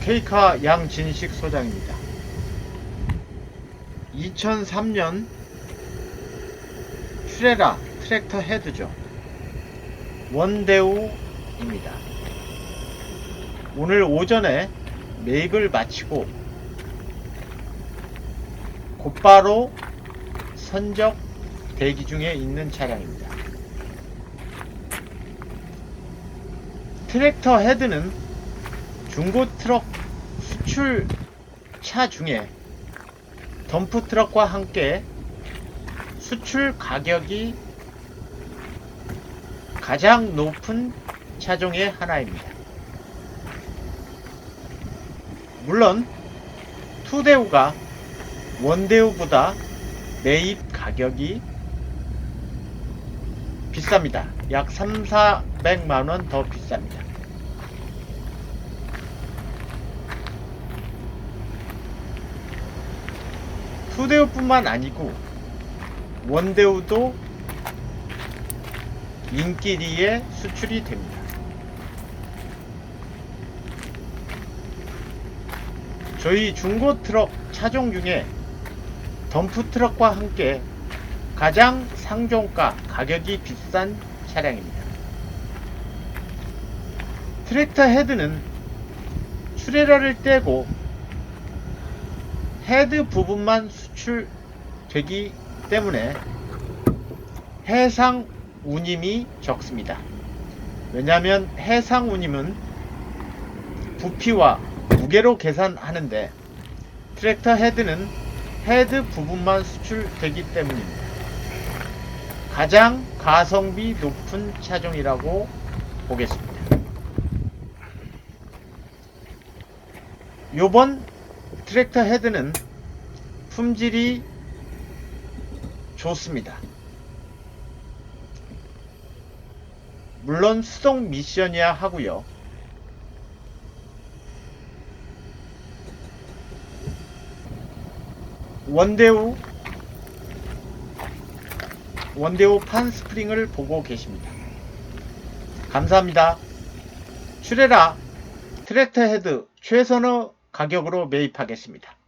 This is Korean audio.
케이카 양진식 소장입니다. 2003년 슈레라 트랙터 헤드죠. 원대우입니다. 오늘 오전에 매입을 마치고 곧바로 선적 대기 중에 있는 차량입니다. 트랙터 헤드는 중고 트럭 수출 차 중에 덤프 트럭과 함께 수출 가격이 가장 높은 차종의 하나입니다. 물론 투대우가 원대우보다 매입 가격이 비쌉니다. 약 3, 400만원 더 비쌉니다. 투대우뿐만 아니고 원대우도 인기리에 수출이 됩니다. 저희 중고 트럭 차종 중에 덤프 트럭과 함께 가장 상종가 가격이 비싼 차량입니다. 트랙터 헤드는 트레러를 떼고 헤드 부분만 수출되기 때문에 해상 운임이 적습니다. 왜냐하면 해상 운임은 부피와 무게로 계산하는데 트랙터 헤드는 헤드 부분만 수출되기 때문입니다. 가장 가성비 높은 차종이라고 보겠습니다. 요번 트랙터 헤드는 품질이 좋습니다. 물론 수동 미션이야 하고요. 원대우 원대우 판 스프링을 보고 계십니다. 감사합니다. 출해라 트랙터 헤드 최선의 가격으로 매입하겠습니다.